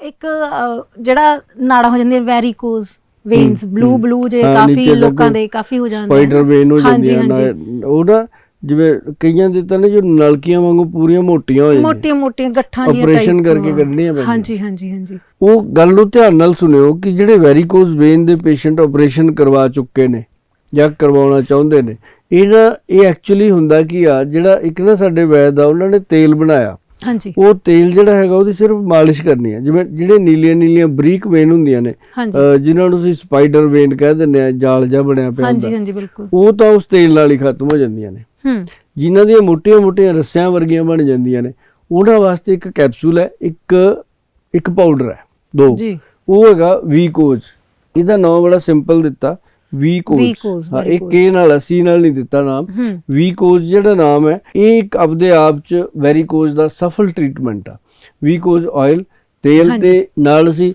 ਇੱਕ ਜਿਹੜਾ ਨਾੜਾ ਹੋ ਜਾਂਦੀ ਹੈ ਵੈਰੀਕੋਜ਼ ਵੇਨਸ ਬਲੂ। ਬਲੂ ਜੇ ਹਾਂ, ਕਾਫੀ ਨੀਚੇ ਲੋਕਾਂ ਦੇ ਕਾਫੀ ਹੋ ਜਾਂਦੇ ਸਪਾਈਡਰ ਵੇਨ ਹੋ ਹਾਂਜੀ, ਜਾਂਦੀਆਂ ਹਾਂਜੀ। ਨਾ ਜਿਵੇਂ ਕਈਆਂ ਦੇ ਤਾਂ ਨੇ ਜੋ ਨਲਕੀਆਂ ਵਾਂਗੂ ਪੂਰੀਆਂ ਮੋਟੀਆਂ ਹੋ ਜਾਂਦੀਆਂ ਮੋਟੀਆਂ ਮੋਟੀਆਂ ਗੱਠਾਂ ਜੀਆਂ Operation type, ਕਰਕੇ ਹਾਂ। ਕੱਢਣੀਆਂ ਪੈਂਦੀਆਂ। ਹਾਂਜੀ ਹਾਂਜੀ ਹਾਂਜੀ ਉਹ ਗੱਲ ਨੂੰ ਧਿਆਨ ਨਾਲ ਸੁਣਿਓ ਕਿ ਜਿਹੜੇ ਵੈਰੀਕੋਜ਼ ਵੇਨ ਦੇ ਪੇਸ਼ੈਂਟ ਆਪਰੇਸ਼ਨ ਕਰਵਾ ਚੁੱਕੇ ਨੇ ਜਾਂ ਕਰਵਾਉਣਾ ਚਾਹੁੰਦੇ ਨੇ ਇਹ ਨਾ ਇਹ ਐਕਚੁਅਲੀ ਹੁੰਦਾ ਕੀ ਆ ਜਿਹੜਾ ਇੱਕ ਨਾ ਸਾਡੇ ਵੈਦ ਆ ਉਹਨਾਂ ਨੇ ਤੇਲ ਬਣਾਇਆ ਹਾਂਜੀ। ਉਹ ਤੇਲ ਜਿਹੜਾ ਹੈਗਾ ਉਹਦੀ ਸਿਰਫ ਮਾਲਿਸ਼ ਕਰਨੀ ਹੈ। ਜਿਵੇਂ ਜਿਹੜੇ ਨੀਲੀਆਂ ਨੀਲੀਆਂ ਬਰੀਕ ਵੇਨ ਹੁੰਦੀਆਂ ਨੇ ਜਿਨ੍ਹਾਂ ਨੂੰ ਅਸੀਂ ਸਪਾਈਡਰ ਵੇਨ ਕਹਿ ਦਿੰਦੇ ਆ ਜਾਲ ਜਿਹਾ ਬਣਿਆ ਪਿਆ ਹਾਂਜੀ ਹੁੰਦਾ ਹਾਂਜੀ ਬਿਲਕੁਲ। ਉਹ ਤਾਂ ਉਸ ਤੇਲ ਨਾਲ ਹੀ ਖਤਮ ਹੋ ਜਾਂਦੀਆਂ ਨੇ। ਹੂੰ। ਜਿਨ੍ਹਾਂ ਦੀਆਂ ਮੋਟੀਆਂ-ਮੋਟੀਆਂ ਰੱਸਿਆਂ ਵਰਗੀਆਂ ਬਣ ਜਾਂਦੀਆਂ ਨੇ ਉਹਨਾਂ ਵਾਸਤੇ ਇੱਕ ਕੈਪਸੂਲ ਹੈ ਇੱਕ ਇੱਕ ਪਾਊਡਰ ਹੈ ਦੋ। ਜੀ। ਉਹ ਹੈਗਾ ਵੀਕੋਜ਼। ਇਹਦਾ ਨਾਮ ਬੜਾ ਸਿੰਪਲ ਦਿੱਤਾ। ਵੀਕੋਜ਼ ਵੀਕੋਜ਼, ਹਾਂ ਇਹ ਕੇ ਨਾਲ ਅਸੀਂ ਨਾਲ ਨਹੀਂ ਦਿੱਤਾ ਨਾਮ। ਹੂੰ। ਵੀਕੋਜ਼ ਜਿਹੜਾ ਨਾਮ ਹੈ ਇਹ ਇੱਕ ਆਪਦੇ ਆਪ ਚ ਵੈਰੀਕੋਜ਼ ਦਾ ਸਫਲ ਟ੍ਰੀਟਮੈਂਟ ਆ। ਵੀਕੋਜ਼ ਆਇਲ ਤੇਲ। ਤੇ ਨਾਲ ਅਸੀਂ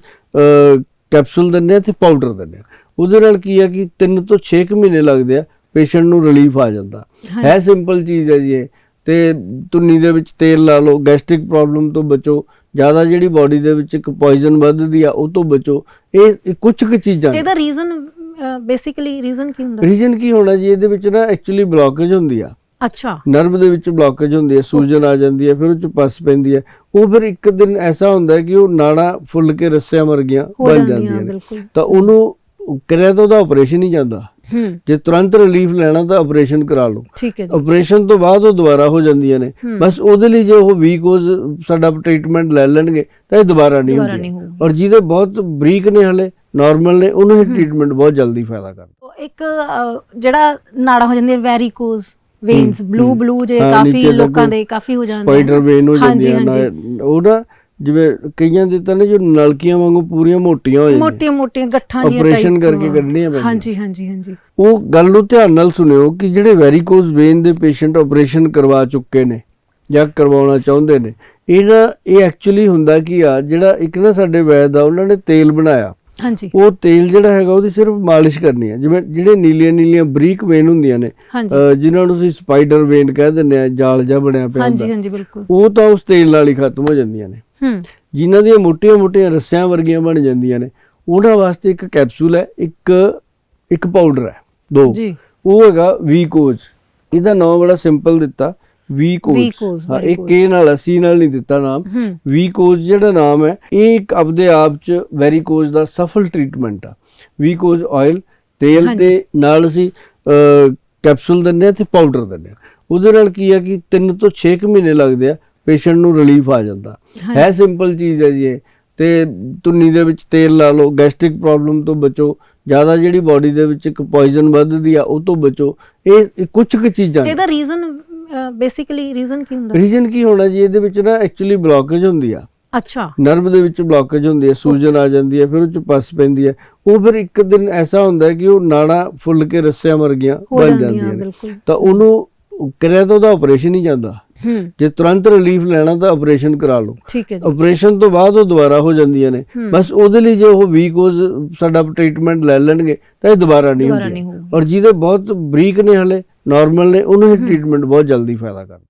ਕੈਪਸੂਲ ਦਿੰਦੇ ਆ ਤੇ ਪਾਊਡਰ ਦਿੰਦੇ ਆ ਉਹਦੇ ਨਾਲ ਕੀ ਆ ਕਿ 3 ਤੋਂ 6 ਮਹੀਨੇ ਲੱਗਦੇ ਆ ਪੇਸ਼ੈਂਟ ਨੂੰ ਰਿਲੀਫ ਆ ਜਾਂਦਾ। ਹੈ ਸਿੰਪਲ ਚੀਜ਼ ਹੈ ਜੀ ਇਹ। ਤੇ ਤੁੰਨੀ ਦੇ ਵਿੱਚ ਤੇਲ ਲਾ ਲਓ ਗੈਸਟ੍ਰਿਕ ਪ੍ਰੋਬਲਮ ਤੋਂ ਬਚੋ। ਜ਼ਿਆਦਾ ਜਿਹੜੀ ਬਾਡੀ ਦੇ ਵਿੱਚ ਇੱਕ ਪੋਇਜ਼ਨ ਵੱਧਦੀ ਆ ਉਹ ਤੋਂ ਬਚੋ। ਇਹ ਕੁਝ ਕੁ ਚੀਜ਼ਾਂ ਇਹਦਾ ਰੀਜ਼ਨ ਬੇਸਿਕਲੀ ਰੀਜ਼ਨ ਕੀ ਹੁੰਦਾ? ਰੀਜਨ ਕੀ ਹੋਣਾ ਜੀ? ਇਹਦੇ ਵਿੱਚ ਨਾ ਐਕਚੁਅਲੀ ਬਲੌਕੇਜ ਹੁੰਦੀ ਆ। ਅੱਛਾ। ਨਰਵ ਦੇ ਵਿੱਚ ਬਲੌਕੇਜ ਹੁੰਦੀ ਹੈ ਸੂਜਨ ਆ ਜਾਂਦੀ ਹੈ ਫਿਰ ਉਹ ਚ ਪਸ ਪੈਂਦੀ ਹੈ ਉਹ ਫਿਰ ਇੱਕ ਦਿਨ ਐਸਾ ਹੁੰਦਾ ਹੈ ਕਿ ਉਹ ਨਾੜਾ ਫੁੱਲ ਕੇ ਰੱਸਿਆਂ ਵਰਗੀਆਂ ਹੋ ਬਣ ਜਾਂਦੀਆਂ ਨੇ। ਤਾਂ ਉਹਨੂੰ ਕਰਿਆ ਤਾਂ ਉਹਦਾ ਆਪਰੇਸ਼ਨ ਹੀ ਜਾਂਦਾ। ਹੂੰ। ਜੇ ਤੁਰੰਤ ਰਿਲੀਫ ਲੈਣਾ ਤਾਂ ਆਪਰੇਸ਼ਨ ਕਰਾ ਲਓ। ਠੀਕ ਹੈ ਜੀ। ਆਪਰੇਸ਼ਨ ਤੋਂ ਬਾਅਦ ਉਹ ਦੁਬਾਰਾ ਹੋ ਜਾਂਦੀਆਂ ਨੇ। ਹੂੰ। ਬਸ ਉਹਦੇ ਲਈ ਜੇ ਉਹ ਵੀਕੋਜ਼ ਸਾਡਾ ਟ੍ਰੀਟਮੈਂਟ ਲੈ ਲੈਣਗੇ ਤਾਂ ਇਹ ਦੁਬਾਰਾ ਨਹੀਂ ਹੁੰਦੀ। ਔਰ ਜਿਹਦੇ ਬਹੁਤ ਬਰੀਕ ਨੇ ਹਲੇ ਨਾਰਮਲ ਨੇ ਉਹਨੂੰ ਇਹ ਟ੍ਰੀਟਮੈਂਟ ਬਹੁਤ ਜਲਦੀ ਫਾਇਦਾ ਕਰਦਾ ਇੱਕ ਜਿਹੜਾ ਨਾੜਾ ਹੋ ਜਾਂਦੀ ਹੈ ਵੈਰੀਕੋਜ਼ ਵੇਨਸ ਹੂੰ, ਬਲੂ ਹੂੰ। ਬਲੂ ਜੇ ਹਾਂ, ਕਾਫੀ ਨੀਚੇ ਲੋਕਾਂ ਦੇ ਕਾਫੀ ਹੋ ਜਾਂਦੇ ਸਪਾਈਡਰ ਵੇਨ ਹੋ ਹਾਂਜੀ, ਜਾਂਦੀਆਂ ਹਾਂਜੀ। ਨਾ ਜਿਵੇਂ ਕਈਆਂ ਦੇ ਤਾਂ ਨੇ ਜੋ ਨਲਕੀਆਂ ਵਾਂਗੂ ਪੂਰੀਆਂ ਮੋਟੀਆਂ ਹੋ ਜਾਂਦੀਆਂ ਮੋਟੀਆਂ ਮੋਟੀਆਂ ਗੱਠਾਂ ਜੀਆਂ Operation type, ਕਰਕੇ ਹਾਂ। ਕੱਢਣੀਆਂ ਪੈਂਦੀਆਂ। ਹਾਂਜੀ ਹਾਂਜੀ ਹਾਂਜੀ ਉਹ ਗੱਲ ਨੂੰ ਧਿਆਨ ਨਾਲ ਸੁਣਿਓ ਕਿ ਜਿਹੜੇ ਵੈਰੀਕੋਜ਼ ਵੇਨ ਦੇ ਪੇਸ਼ੈਂਟ ਆਪਰੇਸ਼ਨ ਕਰਵਾ ਚੁੱਕੇ ਨੇ ਜਾਂ ਕਰਵਾਉਣਾ ਚਾਹੁੰਦੇ ਨੇ ਇਹ ਨਾ ਇਹ ਐਕਚੁਅਲੀ ਹੁੰਦਾ ਕੀ ਆ ਜਿਹੜਾ ਇੱਕ ਨਾ ਸਾਡੇ ਵੈਦ ਆ ਉਹਨਾਂ ਨੇ ਤੇਲ ਬਣਾਇਆ ਹਾਂਜੀ। ਉਹ ਤੇਲ ਜਿਹੜਾ ਹੈਗਾ ਉਹਦੀ ਸਿਰਫ ਮਾਲਿਸ਼ ਕਰਨੀ ਹੈ। ਜਿਵੇਂ ਜਿਹੜੇ ਨੀਲੀਆਂ ਨੀਲੀਆਂ ਬਰੀਕ ਵੇਨ ਹੁੰਦੀਆਂ ਨੇ ਜਿਨ੍ਹਾਂ ਨੂੰ ਅਸੀਂ ਸਪਾਈਡਰ ਵੇਨ ਕਹਿ ਦਿੰਦੇ ਆ ਜਾਲ ਜਿਹਾ ਬਣਿਆ ਪਿਆ ਹਾਂਜੀ ਹੁੰਦਾ। ਹਾਂਜੀ ਬਿਲਕੁਲ। ਉਹ ਤਾਂ ਉਸ ਤੇਲ ਨਾਲ ਹੀ ਖਤਮ ਹੋ ਜਾਂਦੀਆਂ ਨੇ। ਹੂੰ। ਜਿਨ੍ਹਾਂ ਦੀਆਂ ਮੋਟੀਆਂ-ਮੋਟੀਆਂ ਰੱਸਿਆਂ ਵਰਗੀਆਂ ਬਣ ਜਾਂਦੀਆਂ ਨੇ ਉਹਨਾਂ ਵਾਸਤੇ ਇੱਕ ਕੈਪਸੂਲ ਹੈ ਇੱਕ ਇੱਕ ਪਾਊਡਰ ਹੈ ਦੋ। ਜੀ। ਉਹ ਹੈਗਾ ਵੀਕੋਜ਼। ਇਹਦਾ ਨਾਮ ਬੜਾ ਸਿੰਪਲ ਦਿੱਤਾ। ਵੀਕੋਜ਼ ਵੀਕੋਜ਼, ਹਾਂ ਇਹ. ਕੇ ਨਾਲ ਅਸੀਂ ਨਾਲ ਨਹੀਂ ਦਿੱਤਾ ਨਾਮ। ਹੂੰ। ਵੀਕੋਜ਼ ਜਿਹੜਾ ਨਾਮ ਹੈ ਇਹ ਇੱਕ ਆਪਦੇ ਆਪ ਚ ਵੈਰੀਕੋਜ਼ ਦਾ ਸਫਲ ਟ੍ਰੀਟਮੈਂਟ ਆ। ਵੀਕੋਜ਼ ਆਇਲ ਤੇਲ। ਤੇ ਨਾਲ ਅਸੀਂ ਕੈਪਸੂਲ ਦਿੰਦੇ ਆ ਤੇ ਪਾਊਡਰ ਦਿੰਦੇ ਆ ਉਹਦੇ ਨਾਲ ਕੀ ਆ ਕਿ 3 ਤੋਂ 6 ਮਹੀਨੇ ਲੱਗਦੇ ਆ ਪੇਸ਼ੈਂਟ ਨੂੰ ਰਿਲੀਫ ਆ ਜਾਂਦਾ। ਹੈ ਸਿੰਪਲ ਚੀਜ਼ ਹੈ ਜੀ ਇਹ। ਤੇ ਤੁੰਨੀ ਦੇ ਵਿੱਚ ਤੇਲ ਲਾ ਲਓ ਗੈਸਟ੍ਰਿਕ ਪ੍ਰੋਬਲਮ ਤੋਂ ਬਚੋ। ਜ਼ਿਆਦਾ ਜਿਹੜੀ ਬਾਡੀ ਦੇ ਵਿੱਚ ਇੱਕ ਪੋਇਜ਼ਨ ਵੱਧਦੀ ਆ ਉਹ ਤੋਂ ਬਚੋ। ਇਹ ਕੁਝ ਕੁ ਚੀਜ਼ਾਂ ਇਹਦਾ ਰੀਜ਼ਨ ਬੇਸਿਕਲੀ ਰੀਜ਼ਨ ਕੀ ਹੁੰਦਾ? ਰੀਜਨ ਕੀ ਹੋਣਾ ਜੀ? ਇਹਦੇ ਵਿੱਚ ਨਾ ਐਕਚੁਅਲੀ ਬਲੌਕੇਜ ਹੁੰਦੀ ਆ। ਅੱਛਾ। ਨਰਵ ਦੇ ਵਿੱਚ ਬਲੌਕੇਜ ਹੁੰਦੀ ਹੈ ਸੂਜਨ ਆ ਜਾਂਦੀ ਹੈ ਫਿਰ ਉਹ ਚ ਪਸ ਪੈਂਦੀ ਹੈ ਉਹ ਫਿਰ ਇੱਕ ਦਿਨ ਐਸਾ ਹੁੰਦਾ ਕਿ ਉਹ ਨਾੜਾ ਫੁੱਲ ਕੇ ਰੱਸਿਆਂ ਵਰਗੀਆਂ ਹੋ ਬਣ ਜਾਂਦੀਆਂ ਜਾਂਦੀਆਂ ਨੇ। ਬਿਲਕੁਲ। ਤਾਂ ਉਹਨੂੰ ਕਰਿਆ ਤਾਂ ਉਹਦਾ ਆਪਰੇਸ਼ਨ ਹੀ ਜਾਂਦਾ। ਹੂੰ। ਜੇ ਤੁਰੰਤ ਰਿਲੀਫ ਲੈਣਾ ਤਾਂ ਆਪਰੇਸ਼ਨ ਕਰਾ ਲਓ। ਠੀਕ ਹੈ ਜੀ। ਆਪਰੇਸ਼ਨ ਤੋਂ ਬਾਅਦ ਉਹ ਦੁਬਾਰਾ ਹੋ ਜਾਂਦੀਆਂ ਨੇ। ਬਸ ਉਹਦੇ ਲਈ ਜੇ ਉਹ ਵੀਕੋਜ਼ ਸਾਡਾ ਟ੍ਰੀਟਮੈਂਟ ਲੈ ਲੈਣਗੇ ਤਾਂ ਇਹ ਦੁਬਾਰਾ ਨਹੀਂ ਦੁਬਾਰਾ ਹੁੰਦੀ ਨਹੀਂ ਹੋਊਗੀ। ਔਰ ਜਿਹਦੇ ਬਹੁਤ ਬਰੀਕ ਨੇ ਹਲੇ ਨਾਰਮਲ ਨੇ ਉਹਨੂੰ ਇਹ ਟ੍ਰੀਟਮੈਂਟ ਬਹੁਤ ਜਲਦੀ ਫਾਇਦਾ ਕਰਦਾ।